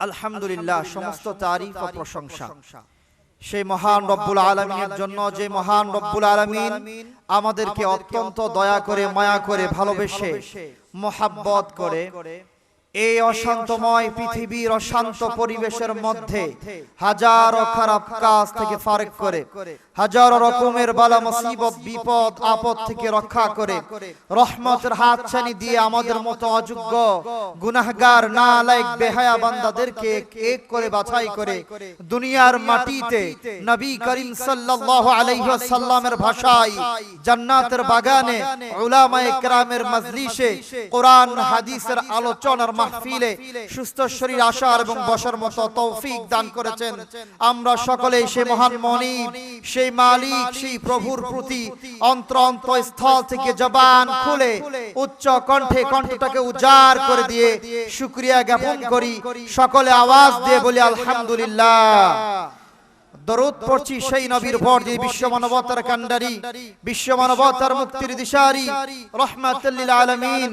আলহামদুলিল্লাহ সমস্ত তারিফ ও প্রশংসা। সেই মহান রব্বুল আলমিনের জন্য যে মহান রব্বুল আলমিন আমাদেরকে অত্যন্ত দয়া করে মায়া করে ভালোবেসে মোহাব্বত করে এই অশান্তময় পৃথিবীর অশান্ত পরিবেশের মধ্যে হাজারো খারাপ কাজ থেকে ফারেক করে, হাজারো রকমের বালা মুসিবত, বিপদ, আপদ থেকে রক্ষা করে, রহমতের হাত ছানি দিয়ে আমাদের মতো অযোগ্য গুনাহগার নালায়েক, বেহায়া বান্দাদেরকে এক করে বাছাই করে দুনিয়ার মাটিতে নবী করিম সাল্লাল্লাহু আলাইহি ওয়াসাল্লামের ভাষায় জান্নাতের বাগানে উলামায়ে কেরামের মজলিসে কোরআন, হাদিসের আলোচনার মাহফিলে সুস্থ শরীর আসার এবং বসার মতো তৌফিক দান করেছেন। আমরা সকলে সেই মহান মনিব সেই মালিক, সেই প্রভুর প্রতি অন্তর অন্তর স্থল থেকে জবান খুলে উচ্চ কণ্ঠে কণ্ঠটাকে উজাড় করে দিয়ে শুক্রিয়া জ্ঞাপন করি। সকলে আওয়াজ দিয়ে বলি, আলহামদুলিল্লাহ। দরুদ পড়ছি সেই নবীর পর যে বিশ্ব মানবতার কান্ডারি বিশ্ব মানবতার মুক্তির দিশারি। রহমাতুল্লিল আলামিন।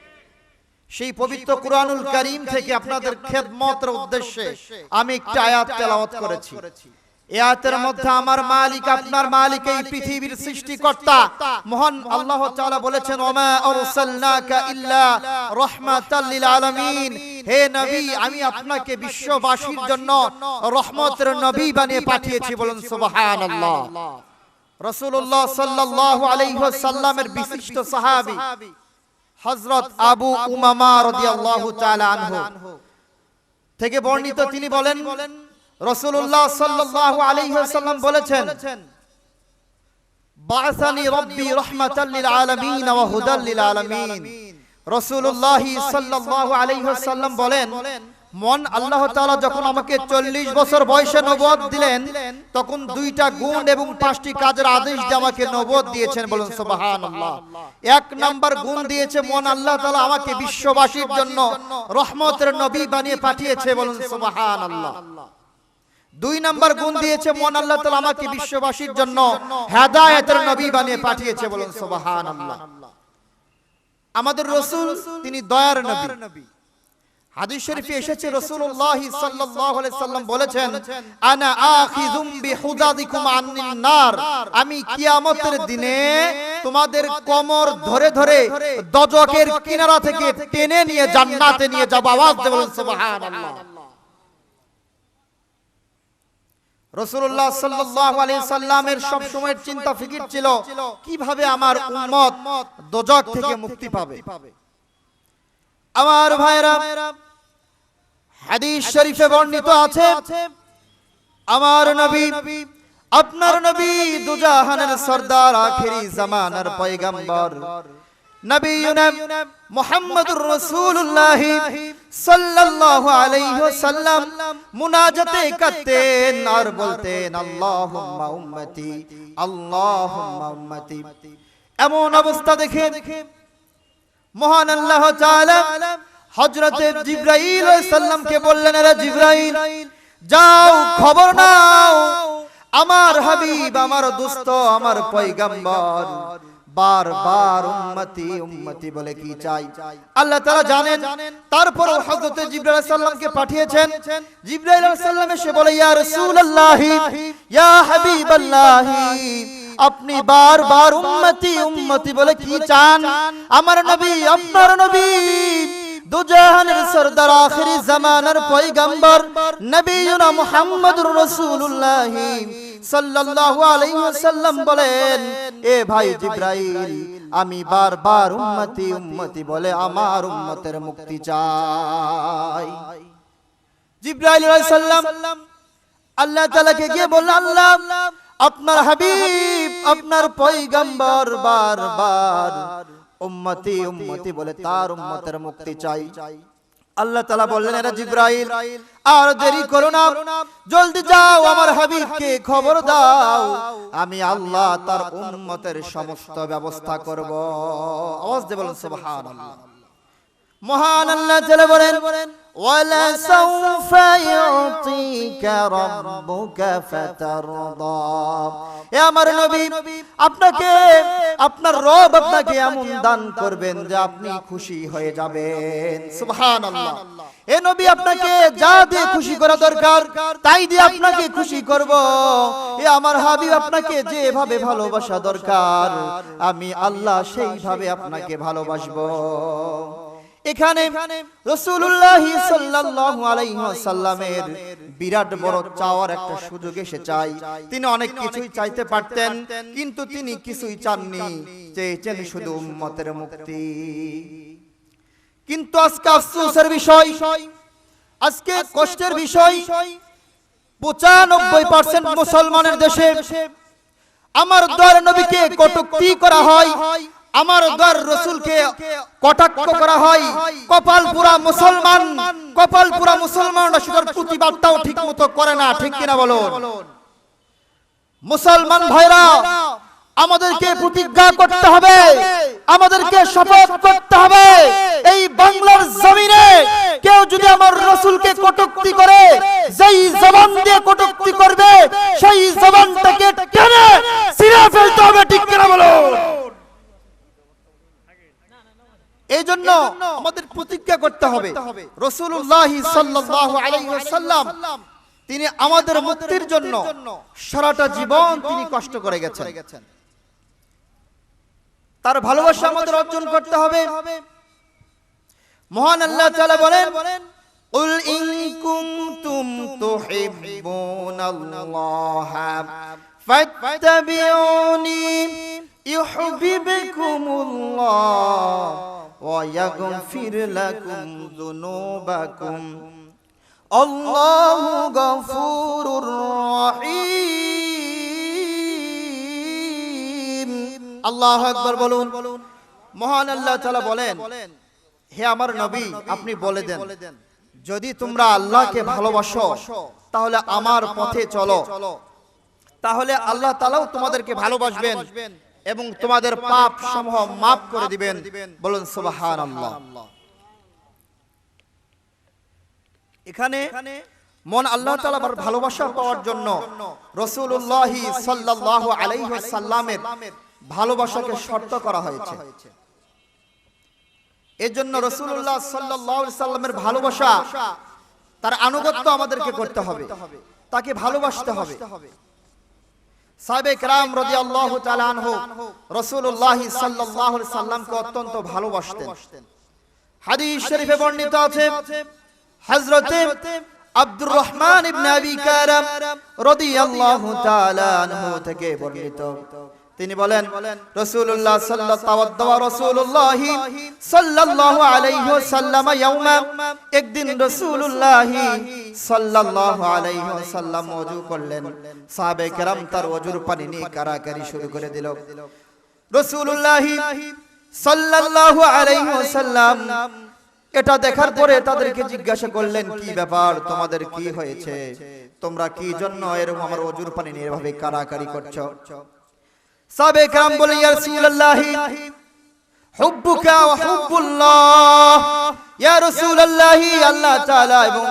সেই পবিত্র কুরআনুল করিম থেকে আপনাদের খেদমতের উদ্দেশ্যে আমি একটি আয়াত তেলাওয়াত করেছি। এই আয়াতের মধ্যে আমার মালিক আপনার মালিক এই পৃথিবীর সৃষ্টিকর্তা। মহান আল্লাহ তাআলা বলেছেন ওমা আরসালনাকা ইল্লা রাহমাতাল লিল আলামিন হে নবী আমি আপনাকে বিশ্ববাসীর জন্য রহমতের নবী বানিয়ে পাঠিয়েছি বলুন সুবহানাল্লাহ। রাসূলুল্লাহ সাল্লাল্লাহু আলাইহি ওয়াসাল্লামের বিশিষ্ট সাহাবী হযরত আবু উমামা রাদিয়াল্লাহু তাআলা আনহু। থেকে বর্ণিত তিনি বলেন রাসূলুল্লাহ সাল্লাল্লাহু আলাইহি ওয়াসাল্লাম বলেছেন বাআসানি রব্বি রাহমাতাল লিল আলামিন ওয়া হুদাল লিল আলামিন রাসূলুল্লাহ সাল্লাল্লাহু আলাইহি ওয়াসাল্লাম বলেন মন আল্লাহ তাআলা যখন আমাকে 40 বছর বয়সে নবদ দিলেন, তখন দুইটা গুণ এবং পাঁচটি কাজের আদেশ আমাকে নবদ দিয়েছেন বলুন, সুবহানাল্লাহ। এক নাম্বার গুণ দিয়েছে মন আল্লাহ তালা আমাকে বিশ্ববাসীর জন্য রহমতের নবী বানিয়ে পাঠিয়েছে বলুন, সুবহানাল্লাহ। দুই নাম্বার গুণ দিয়েছে মন আল্লাহ তাআলা আমাকে বিশ্ববাসীর জন্য হেদায়েতের নবী বানিয়ে পাঠিয়েছে বলুন, সুবহানাল্লাহ। আমাদের রসুল, তিনি দয়ার নবী। হাদিস শরীফে এসেছে রাসূলুল্লাহ সাল্লাল্লাহু আলাইহি সাল্লাম বলেছেন আনা আখিযুম বিহুদাদিকুম আনিন নার। আমি কিয়ামতের দিনে তোমাদের কোমর ধরে ধরে দজকের কিনারা থেকে টেনে নিয়ে জান্নাতে নিয়ে যাব। আওয়াজ দিয়ে বলুন সুবহানাল্লাহ। রসুল্লাহ সাল্লামের সব সময়ের চিন্তা ফিকির ছিল কীভাবে আমার উম্মত দোজক থেকে মুক্তি পাবে? আমার ভাইরা, হাদিস শরীফে বর্ণিত আছে, আমার নবী, আপনার নবী দুজাহানের সর্দার আখেরি জামানার পয়গম্বর এমন অবস্থা দেখে মহান আল্লাহ হযরতে জিবরাইল সাল্লামকে বললেন জিবরাইল, যাও, খবর নাও। আমার হাবিব, আমার দোস্ত, আমার পয়গম্বর বারবার উম্মতি উম্মতি বলে কি চাই? আল্লাহ তাআলা জানেন তারপর হযরত জিবরাইল আলাইহিস সালামকে পাঠিয়েছেন। সালাম এসে বলে, ইয়া রাসূলুল্লাহ, ইয়া হাবিবাল্লাহ আপনি বারবার উম্মতি উম্মতি বলে কি চান? আমার নবী, আপনার নবী আমি বারবার উম্মতি উম্মতি বলে আমার উম্মতের মুক্তি চাই। জিবরাইল আল্লাহ তাআলাকে গিয়ে আল্লাহ আপনার হাবিব, আপনার পয়গম্বর বারবার উম্মতি উম্মতি বলে তার উম্মতের মুক্তি চাই। আল্লাহ তালা বললেন, এরা জিব্রাইল, আর দেরি করো না। জলদি যাও, আমার হাবিবকে খবর দাও। আমি আল্লাহ তার উম্মতের সমস্ত ব্যবস্থা করব। আওয়াজ দিয়ে বলেন, সুবহানাল্লাহ। মহান আল্লাহ তাআলা বলেন দান করবেন যে আপনি খুশি হয়ে যাবেন। সুবহানাল্লাহ। এ নবী, আপনাকে যা দিয়ে খুশি করা দরকার, তাই দিয়ে আপনাকে খুশি করব। এ আমার হাবিব, আপনাকে যেভাবে ভালোবাসা দরকার, আমি আল্লাহ সেইভাবে আপনাকে ভালোবাসবো। এখানে রসুল্লাহ ওয়াসাল্লামের বিরাট বড় চাওয়ার একটা সুযোগ এসে চাই। তিনি অনেক কিছুই চাইতে পারতেন, কিন্তু তিনি কিছুই চাননি চেয়েছেন শুধু উম্মতের মুক্তি। কিন্তু আজকে আফসোসের বিষয়, আজকে কষ্টের বিষয়, পঁচানব্বই পার্সেন্ট মুসলমানের দেশে আমার দর নবীকে কটুক্তি করা হয়। আমার দর রসুলকে কটাক্ষ করা হয়। কপাল পুরা মুসলমান। কপাল পুরা মুসলমানরা সেটার প্রতিবাদটাও ঠিক মতো করে না ঠিক কিনা বলো মুসলমান ভাইরা আমাদেরকে প্রতিজ্ঞা করতে হবে। আমাদেরকে শপথ করতে হবে। এই বাংলার জমিনে কেউ যদি আমার রসুলকে কটুক্তি করে যেই জবান দিয়ে কটুক্তি করবে সেই জবানটাকে টেনে ছিঁড়ে ফেলতে হবে ঠিক কিনা বলো এই জন্য আমাদের প্রতিজ্ঞা করতে হবে রসুল্লাহ সাল্লাল্লাহু আলাইহি ওয়াসাল্লাম তিনি আমাদের মুক্তির জন্য সারাটা জীবন তিনি কষ্ট করে গেছেন তার ভালোবাসা আমাদের অর্জন করতে হবে মহান আল্লাহ তাআলা বলেন قل إن كنتم تحبون الله فاتبعوني يحببكم الله ويغفر لكم ذنوبكم الله غفور رحيم আল্লাহ আকবার বলুন মহান আল্লাহ তাআলা বলেন হে আমার নবী আপনি বলে দেন যদি তোমরা আল্লাহকে ভালোবাসো তাহলে আমার পথে চলো তাহলে আল্লাহ তাআলাও তোমাদেরকে ভালোবাসবেন এবং তোমাদের পাপ সমূহ মাফ করে দিবেন। বলুন, সুবহানাল্লাহ। এখানে মন আল্লাহ তাআলার ভালোবাসা পাওয়ার জন্য রাসূলুল্লাহ সাল্লাল্লাহু আলাইহি ওয়াসাল্লামের ভালোবাসাকে শর্ত করা হয়েছে। এর জন্য রাসূলুল্লাহ সাল্লাল্লাহু আলাইহি সাল্লামের ভালোবাসা, তার আনুগত্য আমাদেরকে করতে হবে। তাকে ভালোবাসতে হবে। সাহেবে কেরাম রদি আল্লাহ হোক রসুল্লাহ সাল্লাহ সাল্লামকে অত্যন্ত ভালোবাসতেন। হাদিস শরীফে বর্ণিত আছে হজরতে আব্দুর রহমান ইবনে আবি কারাম রাদিয়াল্লাহু তাআলা থেকে বর্ণিত। তিনি বলেন, রাসূলুল্লাহ সাল্লাল্লাহু রাসূলুল্লাহ সাল্লাল্লাহু আলাইহি ওয়াসাল্লাম ইয়াউমা, একদিন রাসূলুল্লাহ সাল্লাল্লাহু আলাইহি ওয়াসাল্লাম ওযু করলেন। সাহাবে কেরাম তার ওযুর পানি নিয়ে কারাকারি শুরু করে দিল। রাসূলুল্লাহ সাল্লাল্লাহু আলাইহি ওয়াসাল্লাম এটা দেখার পরে তাদেরকে জিজ্ঞাসা করলেন, কি ব্যাপার? তোমাদের কি হয়েছে? তোমরা কি জন্য এরকম আমার ওযুর পানি নিয়ে এভাবে কারাকারি করছ? সাবে কাম বলে ইয়া রাসূলুল্লাহ। হুব্বুকা ওয়া হুব্বুল্লাহ। ইয়া রাসূলুল্লাহ আল্লাহ তাআলা এবং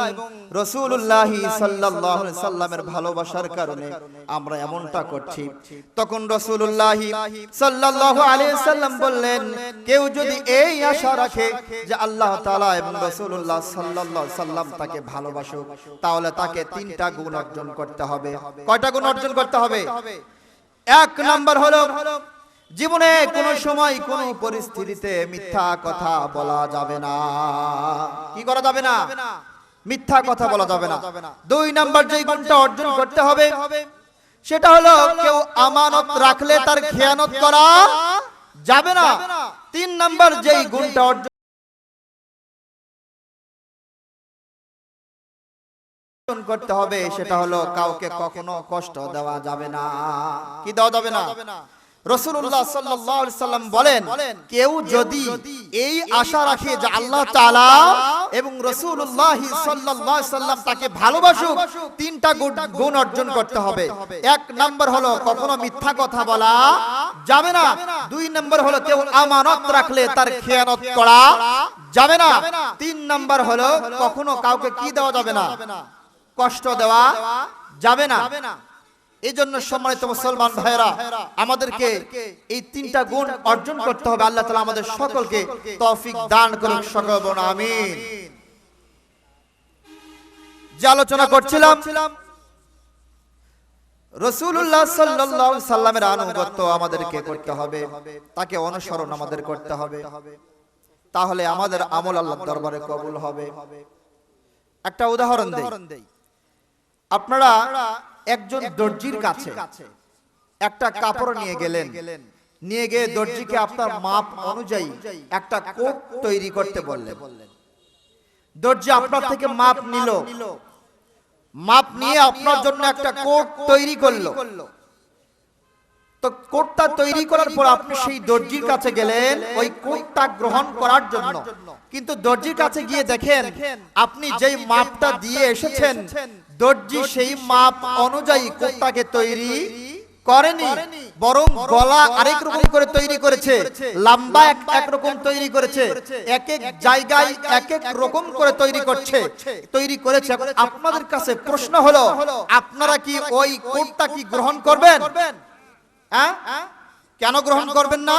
রাসূলুল্লাহ সাল্লাল্লাহু আলাইহি সাল্লামের ভালোবাসার কারণে আমরা এমনটা করছি। তখন রাসূলুল্লাহ সাল্লাল্লাহু আলাইহি সাল্লাম বললেন কেউ যদি এই আশা রাখে যে আল্লাহ তাআলা এবং রাসূলুল্লাহ সাল্লাল্লাহু সাল্লাম তাকে ভালোবাসুক তাহলে তাকে তিনটা গুণ অর্জন করতে হবে। কয়টা গুণ অর্জন করতে হবে? এক নাম্বার হলো জীবনে কোন সময় কোন পরিস্থিতিতে মিথ্যা কথা বলা যাবে না। কি করা যাবে না? মিথ্যা কথা বলা যাবে না। দুই নাম্বার যে গুণটা অর্জন করতে হবে সেটা হলো কেউ আমানত রাখলে তার খেয়ানত করা যাবে না। তিন নাম্বার যেই গুণটা অর্জন করতে হবে সেটা হলো কাউকে কখনো কষ্ট দেওয়া যাবে না। কি দেওয়া যাবে না? রসুল্লাহ সাল্লাম বলেন কেউ যদি এই আশা রাখে যে আল্লাহ তাআলা এবং রসুল্লাহ সাল্লাম তাকে ভালোবাসুক তিনটা গুণ অর্জন করতে হবে। এক নম্বর হলো কখনো মিথ্যা কথা বলা যাবে না। দুই নম্বর হলো কেউ আমানত রাখলে তার খেয়ানত করা যাবে না। তিন নম্বর হলো কখনো কাউকে কি দেওয়া যাবে না। কষ্ট দেওয়া যাবে না। এই জন্য সম্মানিত মুসলমান ভাইরা আমাদেরকে এই তিনটা গুণ অর্জন করতে হবে। আল্লাহ তালা আমাদের সকলকে তৌফিক দান করুক সকল আমিন। যে আলোচনা করছিলাম রসুল্লাহ সাল্লাল্লাহু সাল্লামের আনুগত্য আমাদেরকে করতে হবে। তাকে অনুসরণ আমাদের করতে হবে। তাহলে আমাদের আমল আল্লাহর দরবারে কবুল হবে। একটা উদাহরণ দেই। আপনারা একজন দর্জির কাছে একটা কাপড় নিয়ে গেলেন। নিয়ে গিয়ে দর্জিকে আপনার মাপ অনুযায়ী একটা কোট তৈরি করতে বললেন। দর্জি আপনার থেকে মাপ নিল। মাপ নিয়ে আপনার জন্য একটা কোট তৈরি করল। তো কোটটা তৈরি করার পর আপনি সেই দর্জির কাছে গেলেন ওই কোটটা গ্রহণ করার জন্য। কিন্তু দর্জির কাছে গিয়ে দেখেন আপনি যেই মাপটা দিয়ে এসেছেন দর্জি সেই মাপ অনুযায়ী কোটটাকে তৈরি করেনি বরং গলা আরেক রকম করে তৈরি করেছে লম্বা এক এক রকম তৈরি করেছে এক এক জায়গায় এক এক রকম করে তৈরি করছে তৈরি করেছে। আপনাদের কাছে প্রশ্ন হলো আপনারা কি ওই কোটটা কি গ্রহণ করবেন? হ্যাঁ? কেন গ্রহণ করবেন না?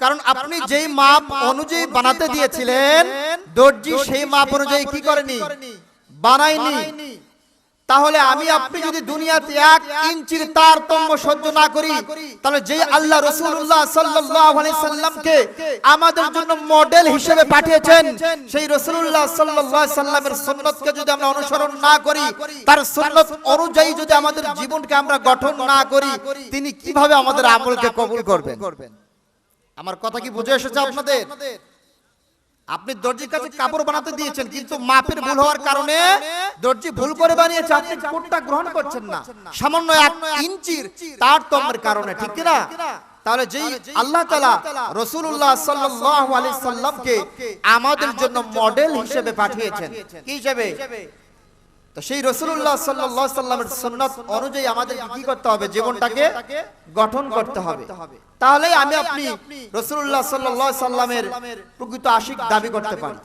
কারণ আপনি যেই মাপ অনুযায়ী বানাতে দিয়েছিলেন দর্জি সেই মাপ অনুযায়ী কি করেনি? বানায়নি। তাহলে আমি আপনি যদি দুনিয়াতে এক ইঞ্চির তারতম্য সহ্য না করি, তাহলে যে আল্লাহ রসুল্লাহ সাল্লামকে আমাদের জন্য মডেল হিসেবে পাঠিয়েছেন, সেই রসুল্লাহ আলাইহি সাল্লামের সুন্নতকে যদি আমরা অনুসরণ না করি, তার সুন্নত অনুযায়ী যদি আমাদের জীবনকে আমরা গঠন না করি, তিনি কীভাবে আমাদের আমলকে কবুল করবেন? আমার কথা কি বুঝে এসেছে আপনাদের? আপনি দর্জির কাছে কাপড় বানাতে দিয়েছেন কিন্তু মাপের ভুল হওয়ার কারণে দর্জি ভুল করে বানিয়েছে আপনি কোটটা গ্রহণ করছেন না। সামান্য এক ইঞ্চির তারতম্যের কারণে ঠিক কি না তাহলে যেই আল্লাহ তাআলা রাসূলুল্লাহ সাল্লাল্লাহু আলি সাল্লামকে আমাদের জন্য মডেল হিসেবে পাঠিয়েছেন। কি হিসেবে? তো সেই রসুল্লাহ সাল্লাহ সাল্লামের সুন্নাত অনুযায়ী আমাদের কি করতে হবে? জীবনটাকে গঠন করতে হবে। তাহলে আমি আপনি রসুল্লাহ সাল্লাহ সাল্লামের প্রকৃত আশিক দাবি করতে পারি।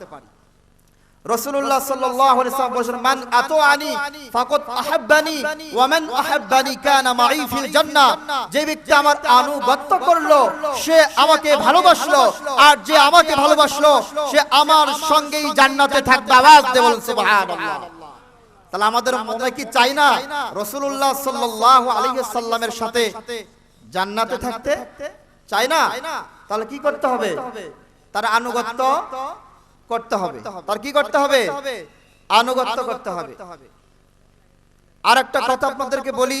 রসুল্লাহ আহাব্বানি আহাব্বানি মাই ফিল যে ব্যক্তি আমার আনুগত্য করল, সে আমাকে ভালোবাসলো, আর যে আমাকে ভালোবাসলো, সে আমার সঙ্গেই জান্নাতে থাকবে। আওয়াজ দিয়ে তাহলে আমাদের মনে কি চাই না রসুল্লাহ সাল্লাহ আলিহাল্লামের সাথে জান্নাতে থাকতে? চাই না? তাহলে কি করতে হবে? তার আনুগত্য করতে হবে। তার কি করতে হবে? আনুগত্য করতে হবে। আর একটা কথা আপনাদেরকে বলি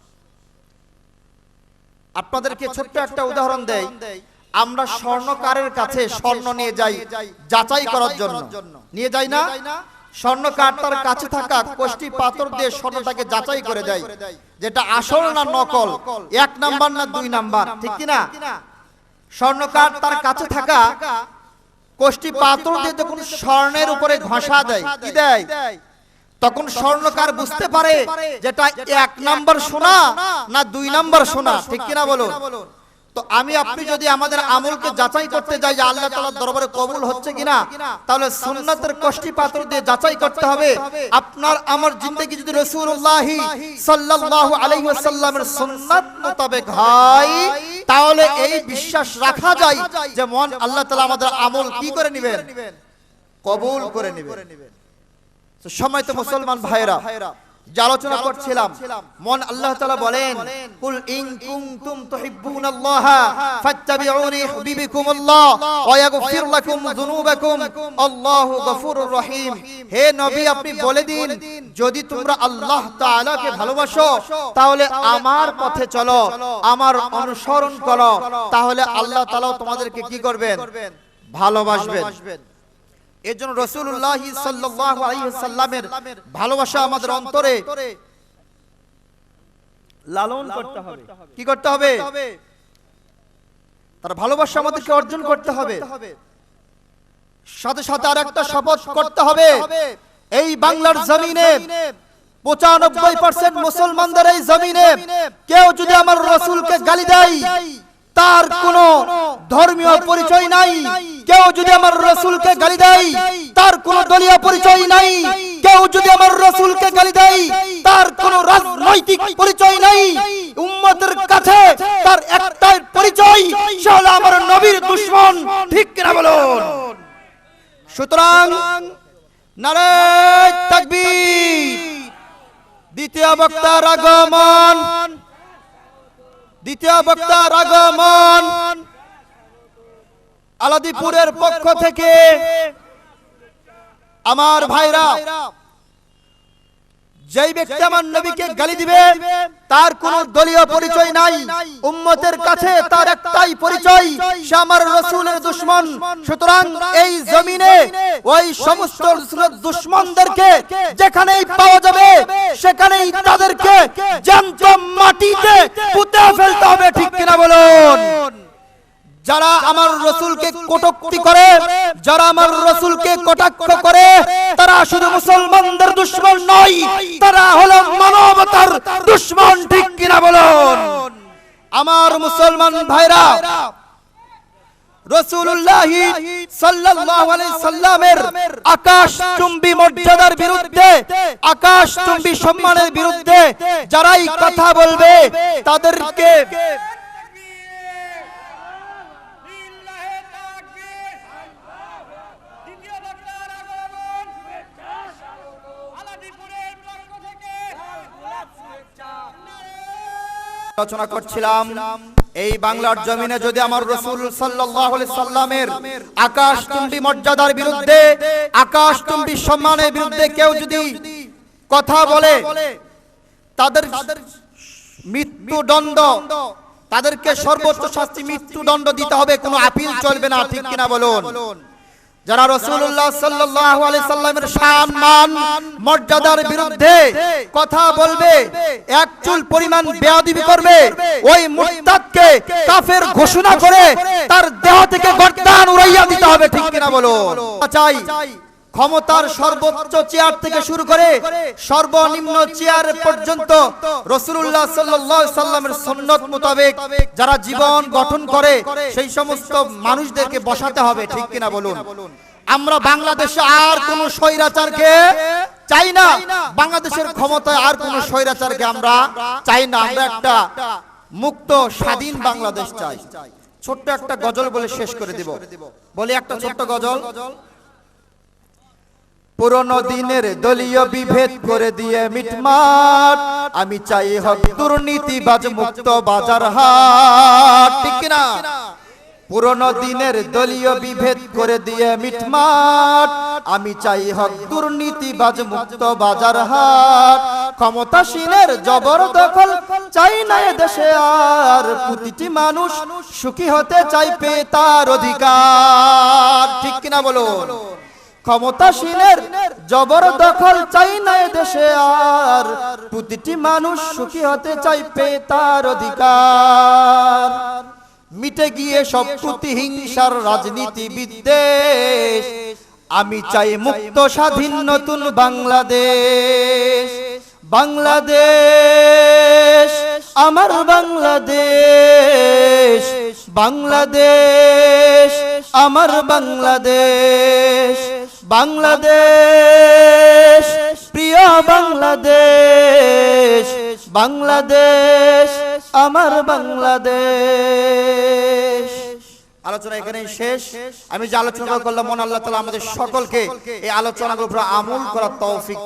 আপনাদেরকে ছোট্ট একটা উদাহরণ দেই। আমরা স্বর্ণকারের কাছে স্বর্ণ নিয়ে যাই যাচাই করার জন্য। নিয়ে যাই না? স্বর্ণকার তার কাছে থাকা কোষ্টি পাথর দিয়ে স্বর্ণটাকে যাচাই করে দেয়। যেটা আসল না নকল? এক নাম্বার না দুই নাম্বার? ঠিক কি না স্বর্ণকার তার কাছে থাকা কোষ্টি পাথর দিয়ে যখন স্বর্ণের উপরে ঘষা দেয়। কি দেয়? তখন স্বর্ণকার বুঝতে পারে যেটা এক নাম্বার সোনা না দুই নাম্বার সোনা ঠিক কিনা বলুন তো আমি আপনি যদি আমাদের আমলকে যাচাই করতে যাই যে আল্লাহ তাআলার দরবারে কবুল হচ্ছে কিনা? তাহলে সুন্নাতের কষ্টি পাত্র দিয়ে যাচাই করতে হবে। আপনার আমার জিন্দেগি যদি রাসূলুল্লাহ সাল্লাল্লাহু আলাইহি ওয়াসাল্লামের সুন্নাত মোতাবেক হয় তাহলে এই বিশ্বাস রাখা যায় যে মন আল্লাহ তাআলা আমাদের আমল কি করে নেবেন? কবুল করে নেবেন। সময় তো মুসলমান ভাইরা যে আলোচনা করছিলাম মন আল্লাহ তাআলা বলেন কুল ইন কুনতুম তুহিব্বুনাল্লাহ ফাত্তাবিউনি ইউহিব্বুকুমুল্লাহ ওয়া ইয়াগফির লাকুম যুনুবাকুম আল্লাহু গফুরুর রহিম। হে নবী আপনি বলে দিন যদি তোমরা আল্লাহ তাআলাকে ভালোবাসো তাহলে আমার পথে চলো আমার অনুসরণ করো তাহলে আল্লাহ তাআলা তোমাদেরকে কি করবেন? ভালোবাসবেন। এর জন্য রসুল্লাহ সাল্লামের ভালোবাসা আমাদের অন্তরে লালন করতে হবে। কি করতে হবে? তার ভালোবাসা আমাদেরকে অর্জন করতে হবে। সাথে সাথে আর একটা শপথ করতে হবে। এই বাংলার জমিনে পঁচানব্বই পার্সেন্ট মুসলমানদের এই জমিনে কেউ যদি আমার রসুলকে গালি দেয়, তার কোন ধর্মীয় পরিচয় নাই। কেউ যদি আমার রসুলকে গালি দেয়, তার কোন দলীয় পরিচয় নাই। কেউ যদি আমার রসুলকে গালি দেয়, তার কোন রাজনৈতিক পরিচয় নাই। উম্মতের কাছে তার একটাই পরিচয়, সে হলো আমার নবীর দুশ্মন। ঠিক কিনা বলুন? সুতরাং নারে তাকবীর, দ্বিতীয় বক্তার আগমন, দ্বিতীয় বক্তার আগমন। আলাদিপুরের পক্ষ থেকে আমার ভাইরা, যেই ব্যক্তি আমার নবীকে গালি দিবে, তার কোন দলীয় পরিচয় নাই। উম্মতের কাছে তার একটাই পরিচয়, সে আমার রসুলের দুশ্মন। সুতরাং এই জমিনে ওই সমস্ত দুশ্মনদেরকে যেখানেই পাওয়া যাবে, সেখানেই তাদেরকে জ্যান্ত মাটিতে পুঁতে ফেলতে হবে, ঠিক কিনা বলুন? যারা আমার রসুলকে কটুক্তি করে যারা আমার রসুলকে কটাক্ষ করে তারা শুধু মুসলমানদের দুশ্মন নয় তারা হলো মানবতার দুশ্মন ঠিক কিনা বলুন? আমার মুসলমান ভাইরা রসুল্লাহি সাল্লাল্লাহু আলাইহি সাল্লামের আকাশ চুম্বি মর্যাদার বিরুদ্ধে আকাশ চুম্বি সম্মানের বিরুদ্ধে যারাই কথা বলবে তাদেরকে আলোচনা করছিলাম, এই বাংলার জমিনে যদি আমার রসুল সাল্লামের আকাশ তুম্বি মর্যাদার বিরুদ্ধে, আকাশ তুম্বি সম্মানের বিরুদ্ধে কেউ যদি কথা বলে, তাদের মৃত্যুদণ্ড, তাদেরকে সর্বোচ্চ শাস্তি মৃত্যুদণ্ড দিতে হবে, কোনো আপিল চলবে না, ঠিক কিনা বলুন? যারা রসুল্লাহ সাল্লামের সম্মান মর্যাদার বিরুদ্ধে কথা বলবে, এক চুল পরিমাণ বেয়াদিবি করবে, ওই মুরতাদকে কাফের ঘোষণা করে তার দেহ থেকে বর্তমান উড়াইয়া দিতে হবে, ঠিক কিনা বলো? চাই ক্ষমতার সর্বোচ্চ চেয়ার থেকে শুরু করে সর্বনিম্ন চেয়ার পর্যন্ত রসুল্লাহ সাল্লামের সুন্নত মোতাবেক যারা জীবন গঠন করে সেই সমস্ত মানুষদেরকে বসাতে হবে ঠিক কিনা বলুন? আমরা বাংলাদেশে আর কোন স্বৈরাচারকে চাই না। বাংলাদেশের ক্ষমতায় আর কোন স্বৈরাচারকে আমরা চাই না। আমরা একটা মুক্ত স্বাধীন বাংলাদেশ চাই। ছোট্ট একটা গজল বলে শেষ করে দিব। বলে একটা ছোট্ট গজল। পুরনো দিনের দলীয় বিভেদ করে দিয়ে মিটমাট। আমি চাই হক দুর্নীতিবাজ মুক্ত বাজার হাট। ঠিক না পুরনো দিনের দলীয় বিভেদ করে দিয়ে মিটমাট। আমি চাই হক দুর্নীতিবাজ মুক্ত বাজার হাট। ক্ষমতাসীনের জবরদখল চাই না দেশে আর। প্রতিটি মানুষ সুখী হতে চাই পেয়ে তার অধিকার। ঠিক কিনা বলুন? ক্ষমতাসীনের জবরদখল চাই না দেশে আর। প্রতিটি মানুষ সুখী হতে চাই পেয়ে তার অধিকার। মিটে গিয়ে সব প্রতিহিংসার রাজনীতি বিদ্বেষ আমি চাই মুক্ত স্বাধীন নতুন বাংলাদেশ। বাংলাদেশ, আমার বাংলাদেশ। বাংলাদেশ, আমার বাংলাদেশ। বাংলাদেশ, প্রিয় বাংলাদেশ বাংলাদেশ, আমার বাংলাদেশ। আলোচনা এখানেই শেষ। আমি যে আলোচনা করলাম, মন আল্লাহ তালা আমাদের সকলকে এই আলোচনার উপর আমল করার তৌফিক